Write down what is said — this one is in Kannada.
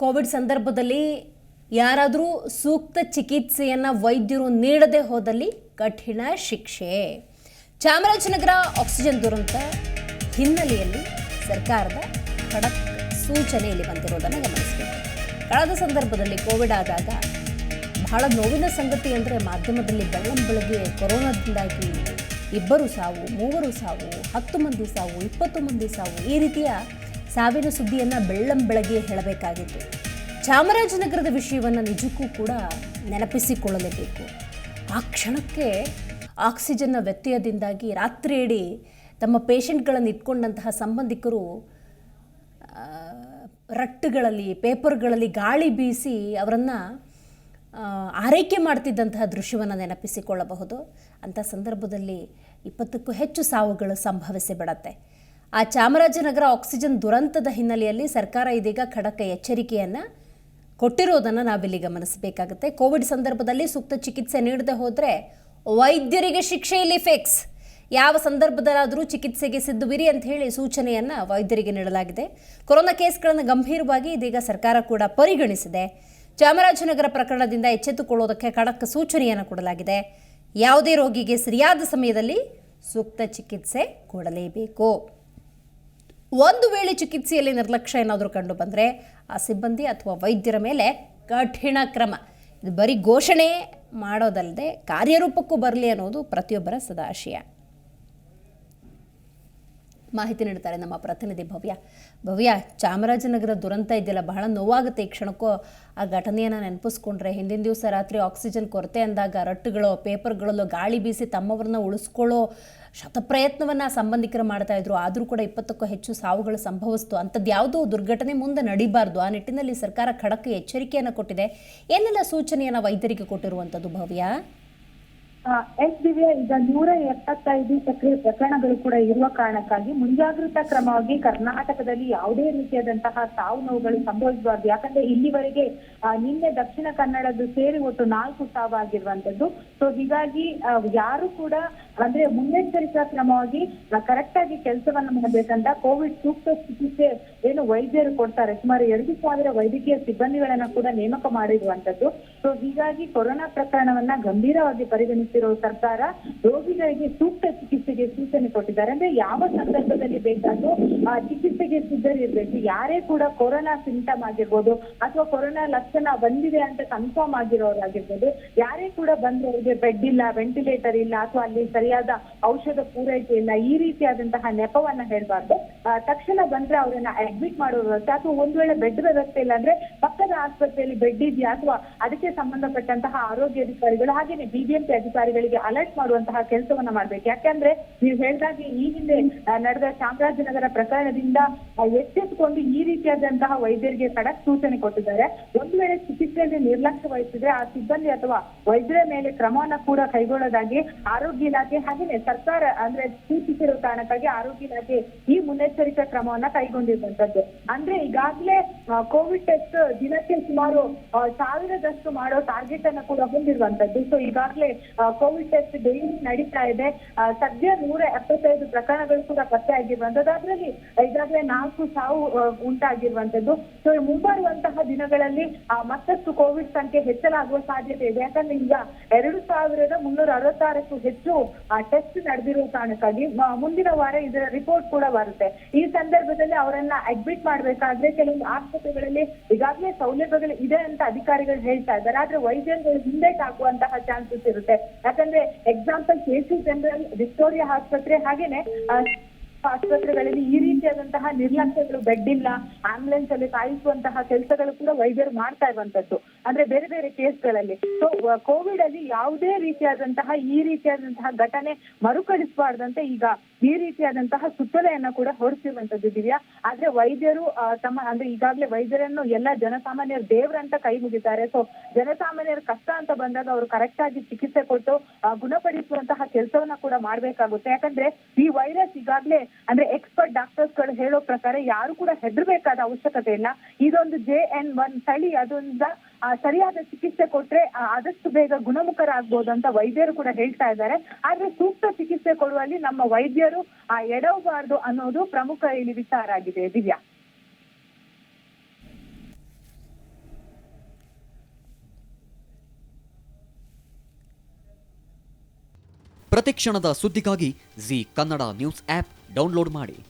ಕೋವಿಡ್ ಸಂದರ್ಭದಲ್ಲಿ ಯಾರಾದರೂ ಸೂಕ್ತ ಚಿಕಿತ್ಸೆಯನ್ನು ವೈದ್ಯರು ನೀಡದೆ ಹೋದಲ್ಲಿ ಕಠಿಣ ಶಿಕ್ಷೆ. ಚಾಮರಾಜನಗರ ಆಕ್ಸಿಜನ್ ದುರಂತ ಹಿನ್ನೆಲೆಯಲ್ಲಿ ಸರ್ಕಾರದ ಖಡಕ್ ಸೂಚನೆಯಲ್ಲಿ ಬಂದಿರೋದನ್ನು ಗಮನಿಸಬೇಕು. ಕಳೆದ ಸಂದರ್ಭದಲ್ಲಿ ಕೋವಿಡ್ ಆದಾಗ ಬಹಳ ನೋವಿನ ಸಂಗತಿ ಅಂದರೆ ಮಾಧ್ಯಮದಲ್ಲಿ ಬೆಳ್ಳಂ ಬೆಳಗ್ಗೆ ಕೊರೋನಾದಿಂದಾಗಿ ಇಬ್ಬರು ಸಾವು, ಮೂವರು ಸಾವು, ಹತ್ತು ಮಂದಿ ಸಾವು, ಇಪ್ಪತ್ತು ಮಂದಿ ಸಾವು ಈ ರೀತಿಯ ಸಾವಿನ ಸುದ್ದಿಯನ್ನು ಬೆಳ್ಳಂ ಬೆಳಗ್ಗೆ ಹೇಳಬೇಕಾಗಿತ್ತು. ಚಾಮರಾಜನಗರದ ವಿಷಯವನ್ನು ನಿಜಕ್ಕೂ ಕೂಡ ನೆನಪಿಸಿಕೊಳ್ಳಲೇಬೇಕು. ಆ ಕ್ಷಣಕ್ಕೆ ಆಕ್ಸಿಜನ್ನ ವ್ಯತ್ಯಯದಿಂದಾಗಿ ರಾತ್ರಿ ಇಡೀ ತಮ್ಮ ಪೇಷಂಟ್ಗಳನ್ನು ಇಟ್ಕೊಂಡಂತಹ ಸಂಬಂಧಿಕರು ರಟ್ಟುಗಳಲ್ಲಿ, ಪೇಪರ್ಗಳಲ್ಲಿ ಗಾಳಿ ಬೀಸಿ ಅವರನ್ನು ಆರೈಕೆ ಮಾಡ್ತಿದ್ದಂತಹ ದೃಶ್ಯವನ್ನು ನೆನಪಿಸಿಕೊಳ್ಳಬಹುದು. ಅಂಥ ಸಂದರ್ಭದಲ್ಲಿ ಇಪ್ಪತ್ತಕ್ಕೂ ಹೆಚ್ಚು ಸಾವುಗಳು ಸಂಭವಿಸಿ ಬಿಡತ್ತೆ. ಆ ಚಾಮರಾಜನಗರ ಆಕ್ಸಿಜನ್ ದುರಂತದ ಹಿನ್ನೆಲೆಯಲ್ಲಿ ಸರ್ಕಾರ ಇದೀಗ ಖಡಕ ಎಚ್ಚರಿಕೆಯನ್ನು ಕೊಟ್ಟಿರೋದನ್ನು ನಾವಿಲ್ಲಿ ಗಮನಿಸಬೇಕಾಗುತ್ತೆ. ಕೋವಿಡ್ ಸಂದರ್ಭದಲ್ಲಿ ಸೂಕ್ತ ಚಿಕಿತ್ಸೆ ನೀಡದೆ ಹೋದರೆ ವೈದ್ಯರಿಗೆ ಶಿಕ್ಷೆ ಇಲ್ಲಿ ಫಿಕ್ಸ್ ಯಾವ ಸಂದರ್ಭದಲ್ಲಾದರೂ ಚಿಕಿತ್ಸೆಗೆ ಸಿದ್ಧವಿರಿ ಅಂತ ಹೇಳಿ ಸೂಚನೆಯನ್ನು ವೈದ್ಯರಿಗೆ ನೀಡಲಾಗಿದೆ. ಕೊರೋನಾ ಕೇಸ್ಗಳನ್ನು ಗಂಭೀರವಾಗಿ ಇದೀಗ ಸರ್ಕಾರ ಕೂಡ ಪರಿಗಣಿಸಿದೆ. ಚಾಮರಾಜನಗರ ಪ್ರಕರಣದಿಂದ ಎಚ್ಚೆತ್ತುಕೊಳ್ಳೋದಕ್ಕೆ ಖಡಕ್ ಸೂಚನೆಯನ್ನು ಕೊಡಲಾಗಿದೆ. ಯಾವುದೇ ರೋಗಿಗೆ ಸರಿಯಾದ ಸಮಯದಲ್ಲಿ ಸೂಕ್ತ ಚಿಕಿತ್ಸೆ ಕೊಡಲೇಬೇಕು. ಒಂದು ವೇಳೆ ಚಿಕಿತ್ಸೆಯಲ್ಲಿ ನಿರ್ಲಕ್ಷ್ಯ ಏನಾದರೂ ಕಂಡು ಬಂದರೆ ಆ ಸಿಬ್ಬಂದಿ ಅಥವಾ ವೈದ್ಯರ ಮೇಲೆ ಕಠಿಣ ಕ್ರಮ. ಇದು ಬರೀ ಘೋಷಣೆ ಮಾಡೋದಲ್ಲದೆ ಕಾರ್ಯರೂಪಕ್ಕೂ ಬರಲಿ ಅನ್ನೋದು ಪ್ರತಿಯೊಬ್ಬರ ಸದಾಶಯ ಮಾಹಿತಿ ನೀಡ್ತಾರೆ ನಮ್ಮ ಪ್ರತಿನಿಧಿ ಭವ್ಯ. ಭವ್ಯ, ಚಾಮರಾಜನಗರ ದುರಂತ ಇದೆಯಲ್ಲ, ಬಹಳ ನೋವಾಗುತ್ತೆ ಈ ಕ್ಷಣಕ್ಕೂ. ಆ ಘಟನೆಯನ್ನು ನೆನಪಿಸ್ಕೊಂಡ್ರೆ ಹಿಂದಿನ ದಿವಸ ರಾತ್ರಿ ಆಕ್ಸಿಜನ್ ಕೊರತೆ ಅಂದಾಗ ರಟ್ಟುಗಳು, ಪೇಪರ್ಗಳಲ್ಲೋ ಗಾಳಿ ಬೀಸಿ ತಮ್ಮವ್ರನ್ನ ಉಳಿಸ್ಕೊಳ್ಳೋ ಶತಪ್ರಯತ್ನವನ್ನು ಸಂಬಂಧಿಕರು ಮಾಡ್ತಾ ಇದ್ರು. ಆದರೂ ಕೂಡ ಇಪ್ಪತ್ತಕ್ಕೂ ಹೆಚ್ಚು ಸಾವುಗಳು ಸಂಭವಿಸ್ತು. ಅಂಥದ್ದು ಯಾವುದೋ ದುರ್ಘಟನೆ ಮುಂದೆ ನಡಿಬಾರ್ದು. ಆ ನಿಟ್ಟಿನಲ್ಲಿ ಸರ್ಕಾರ ಖಡಕ್ ಎಚ್ಚರಿಕೆಯನ್ನು ಕೊಟ್ಟಿದೆ. ಏನೆಲ್ಲ ಸೂಚನೆಯನ್ನು ವೈದ್ಯರಿಗೆ ಕೊಟ್ಟಿರುವಂಥದ್ದು ಭವ್ಯ? ಎಸ್ ದಿವ್ಯಾ ಈಗ ನೂರ ಎಪ್ಪತ್ತೈದು ಸಕ್ರಿಯ ಪ್ರಕರಣಗಳು ಕೂಡ ಇರುವ ಕಾರಣಕ್ಕಾಗಿ ಮುಂಜಾಗ್ರತಾ ಕ್ರಮವಾಗಿ ಕರ್ನಾಟಕದಲ್ಲಿ ಯಾವುದೇ ರೀತಿಯಾದಂತಹ ಸಾವು ನೋವುಗಳು ಸಂಭವಿಸಬಾರ್ದು. ಯಾಕಂದ್ರೆ ಇಲ್ಲಿವರೆಗೆ ನಿನ್ನೆ ದಕ್ಷಿಣ ಕನ್ನಡದ್ದು ಸೇರಿ ಒಟ್ಟು ನಾಲ್ಕು ಸಾವಾಗಿರುವಂತದ್ದು ಸೊ ಹೀಗಾಗಿ ಯಾರು ಕೂಡ ಅಂದ್ರೆ ಮುನ್ನೆಚ್ಚರಿಕಾ ಕ್ರಮವಾಗಿ ಕರೆಕ್ಟ್ ಆಗಿ ಕೆಲಸವನ್ನು ಮಾಡಬೇಕಂತ ಕೋವಿಡ್ ಸೂಕ್ತ ಚಿಕಿತ್ಸೆ ಏನು ವೈದ್ಯರು ಕೊಡ್ತಾರೆ. ಸುಮಾರು ಎರಡು ಸಾವಿರ ವೈದ್ಯಕೀಯ ಸಿಬ್ಬಂದಿಗಳನ್ನ ಕೂಡ ನೇಮಕ ಮಾಡಿರುವಂತದ್ದು ಸೊ ಹೀಗಾಗಿ ಕೊರೋನಾ ಪ್ರಕರಣವನ್ನ ಗಂಭೀರವಾಗಿ ಪರಿಗಣಿಸಿರೋ ಸರ್ಕಾರ ರೋಗಿಗಳಿಗೆ ಸೂಕ್ತ ಚಿಕಿತ್ಸೆಗೆ ಸೂಚನೆ ಕೊಟ್ಟಿದ್ದಾರೆ. ಅಂದ್ರೆ ಯಾವ ಸಂದರ್ಭದಲ್ಲಿ ಬೇಕಾದ್ರೂ ಆ ಚಿಕಿತ್ಸೆಗೆ ಸಿದ್ಧರಿರ್ಬೇಕು. ಯಾರೇ ಕೂಡ ಕೊರೋನಾ ಸಿಂಟಮ್ ಆಗಿರ್ಬೋದು ಅಥವಾ ಕೊರೋನಾ ಲಕ್ಷಣ ಬಂದಿದೆ ಅಂತ ಕನ್ಫರ್ಮ್ ಆಗಿರೋರಾಗಿರ್ಬೋದು. ಯಾರೇ ಕೂಡ ಬಂದವರಿಗೆ ಬೆಡ್ ಇಲ್ಲ ವೆಂಟಿಲೇಟರ್ ಇಲ್ಲ ಅಥವಾ ಅಲ್ಲಿ ಸರಿಯಾದ ಔಷಧ ಪೂರೈಕೆ ಇಲ್ಲ, ಈ ರೀತಿಯಾದಂತಹ ನೆಪವನ್ನ ಹೇಳ್ಬಾರ್ದು. ತಕ್ಷಣ ಬಂದ್ರೆ ಅವರನ್ನ ಅಡ್ಮಿಟ್ ಮಾಡೋ ವ್ಯವಸ್ಥೆ ಅಥವಾ ಒಂದ್ ವೇಳೆ ಬೆಡ್ ವ್ಯವಸ್ಥೆ ಇಲ್ಲ ಅಂದ್ರೆ ಪಕ್ಕದ ಆಸ್ಪತ್ರೆಯಲ್ಲಿ ಬೆಡ್ ಇದೆಯಾ ಅಥವಾ ಅದಕ್ಕೆ ಸಂಬಂಧಪಟ್ಟಂತಹ ಆರೋಗ್ಯ ಅಧಿಕಾರಿಗಳು ಹಾಗೇನೆ ಬಿಬಿಎಂಪಿ ಅಧಿಕಾರಿಗಳಿಗೆ ಅಲರ್ಟ್ ಮಾಡುವಂತಹ ಕೆಲಸವನ್ನ ಮಾಡ್ಬೇಕು. ಯಾಕಂದ್ರೆ ನೀವು ಹೇಳಿದಾಗೆ ಈ ಹಿಂದೆ ನಡೆದ ಚಾಮರಾಜನಗರ ಪ್ರಕರಣದಿಂದ ಎಚ್ಚೆತ್ತುಕೊಂಡು ಈ ರೀತಿಯಾದಂತಹ ವೈದ್ಯರಿಗೆ ಖಡಕ್ ಸೂಚನೆ ಕೊಟ್ಟಿದ್ದಾರೆ. ಒಂದು ವೇಳೆ ಚಿಕಿತ್ಸೆಯಲ್ಲಿ ನಿರ್ಲಕ್ಷ್ಯ ವಹಿಸಿದ್ರೆ ಆ ಸಿಬ್ಬಂದಿ ಅಥವಾ ವೈದ್ಯರ ಮೇಲೆ ಕ್ರಮವನ್ನ ಕೂಡ ಕೈಗೊಳ್ಳೋದಾಗಿ ಆರೋಗ್ಯ ಇಲಾಖೆ ಹಾಗೇನೆ ಸರ್ಕಾರ, ಅಂದ್ರೆ ಸೂಚಿಸಿರೋ ಕಾರಣಕ್ಕಾಗಿ ಆರೋಗ್ಯ ಇಲಾಖೆ ಈ ಮುನ್ನೆಚ್ಚರಿಕಾ ಕ್ರಮವನ್ನ ಕೈಗೊಂಡಿರುವಂತದ್ದು. ಅಂದ್ರೆ ಈಗಾಗಲೇ ಕೋವಿಡ್ ಟೆಸ್ಟ್ ದಿನಕ್ಕೆ ಸುಮಾರು ಸಾವಿರದಷ್ಟು ಮಾಡೋ ಟಾರ್ಗೆಟ್ ಅನ್ನ ಕೂಡ ಹೊಂದಿರುವಂತದ್ದು. ಸೊ ಈಗಾಗಲೇ ಕೋವಿಡ್ ಟೆಸ್ಟ್ ಡೈಲಿ ನಡೀತಾ ಇದೆ. ಸದ್ಯ ನೂರ ಎಪ್ಪತ್ತೈದು ಪ್ರಕರಣಗಳು ಕೂಡ ಪತ್ತೆ ಆಗಿರುವಂತದ್ದು ಅದರಲ್ಲಿ ಈಗಾಗಲೇ ನಾಲ್ಕು ಸಾವು ಉಂಟಾಗಿರುವಂತದ್ದು ಸೊ ಮುಂಬರುವಂತಹ ದಿನಗಳಲ್ಲಿ ಮತ್ತಷ್ಟು ಕೋವಿಡ್ ಸಂಖ್ಯೆ ಹೆಚ್ಚಲಾಗುವ ಸಾಧ್ಯತೆ ಇದೆ. ಯಾಕಂದ್ರೆ ಈಗ ಎರಡು ಸಾವಿರದ ಮುನ್ನೂರ ಅರವತ್ತಾರಕ್ಕೂ ಹೆಚ್ಚು ಟೆಸ್ಟ್ ನಡೆದಿರುವ ಕಾರಣಕ್ಕಾಗಿ ಮುಂದಿನ ವಾರ ಇದರ ರಿಪೋರ್ಟ್ ಕೂಡ ಬರುತ್ತೆ. ಈ ಸಂದರ್ಭದಲ್ಲಿ ಅವರನ್ನ ಅಡ್ಮಿಟ್ ಮಾಡ್ಬೇಕಾದ್ರೆ ಕೆಲವೊಂದು ಆಸ್ಪತ್ರೆಗಳಲ್ಲಿ ಈಗಾಗಲೇ ಸೌಲಭ್ಯಗಳು ಇದೆ ಅಂತ ಅಧಿಕಾರಿಗಳು ಹೇಳ್ತಾ ಇದ್ದಾರೆ. ಆದ್ರೆ ವೈದ್ಯರುಗಳು ಹಿಂದೆ ಹಾಕುವಂತಹ ಚಾನ್ಸಸ್ ಇರುತ್ತೆ. ಯಾಕಂದ್ರೆ example K C general Victoria ಆಸ್ಪತ್ರೆ ಹಾಗೇನೆ ಆಸ್ಪತ್ರೆಗಳಲ್ಲಿ ಈ ರೀತಿಯಾದಂತಹ ನಿರ್ಲಕ್ಷ್ಯಗಳು, ಬೆಡ್ ಇಲ್ಲ ಆಂಬುಲೆನ್ಸ್ ಅಲ್ಲಿ ಕಾಯಿಸುವಂತಹ ಕೆಲಸಗಳು ಕೂಡ ವೈದ್ಯರು ಮಾಡ್ತಾ ಇರುವಂತದ್ದು. ಅಂದ್ರೆ ಬೇರೆ ಬೇರೆ ಕೇಸ್ಗಳಲ್ಲಿ. ಸೊ ಕೋವಿಡ್ ಅಲ್ಲಿ ಯಾವುದೇ ರೀತಿಯಾದಂತಹ ಈ ರೀತಿಯಾದಂತಹ ಘಟನೆ ಮರುಕಳಿಸಬಾರ್ದಂತೆ ಈಗ ಈ ರೀತಿಯಾದಂತಹ ಸುತ್ತಲೆಯನ್ನ ಕೂಡ ಹೊರಡಿಸಿರುವಂತದ್ದು ದಿವ್ಯಾ. ಆದ್ರೆ ವೈದ್ಯರು ತಮ್ಮ, ಅಂದ್ರೆ ಈಗಾಗಲೇ ವೈದ್ಯರನ್ನು ಎಲ್ಲ ಜನಸಾಮಾನ್ಯರು ದೇವ್ರಂತ ಕೈ ಮುಗಿತಾರೆ. ಸೊ ಜನಸಾಮಾನ್ಯರ ಕಷ್ಟ ಅಂತ ಬಂದಾಗ ಅವರು ಕರೆಕ್ಟ್ ಆಗಿ ಚಿಕಿತ್ಸೆ ಕೊಟ್ಟು ಗುಣಪಡಿಸುವಂತಹ ಕೆಲಸವನ್ನ ಕೂಡ ಮಾಡ್ಬೇಕಾಗುತ್ತೆ. ಯಾಕಂದ್ರೆ ಈ ವೈರಸ್ ಈಗಾಗಲೇ, ಅಂದ್ರೆ ಎಕ್ಸ್ಪರ್ಟ್ ಡಾಕ್ಟರ್ಸ್ಗಳು ಹೇಳೋ ಪ್ರಕಾರ ಯಾರು ಕೂಡ ಹೆದರ್ಬೇಕಾದ ಅವಶ್ಯಕತೆ ಇಲ್ಲ. ಇದೊಂದು ಜೆ ಎನ್ ಒನ್ ತಳಿ, ಅದೊಂದ ಆ, ಸರಿಯಾದ ಚಿಕಿತ್ಸೆ ಕೊಟ್ರೆ ಆದಷ್ಟು ಬೇಗ ಗುಣಮುಖರಾಗ್ಬೋದು ಅಂತ ವೈದ್ಯರು ಕೂಡ ಹೇಳ್ತಾ ಇದ್ದಾರೆ. ಆದ್ರೆ ಸೂಕ್ತ ಚಿಕಿತ್ಸೆ ಕೊಡುವಲ್ಲಿ ನಮ್ಮ ವೈದ್ಯರು, ಆ, ಎಡವಬಾರದು ಅನ್ನೋದು ಪ್ರಮುಖ ಇಲ್ಲಿ ವಿಚಾರ ಆಗಿದೆ. ದಿವ್ಯಾ? ಪ್ರತಿಕ್ಷಣದ ಸುದ್ದಿಗಾಗಿ Zee Kannada news app download ಮಾಡಿ.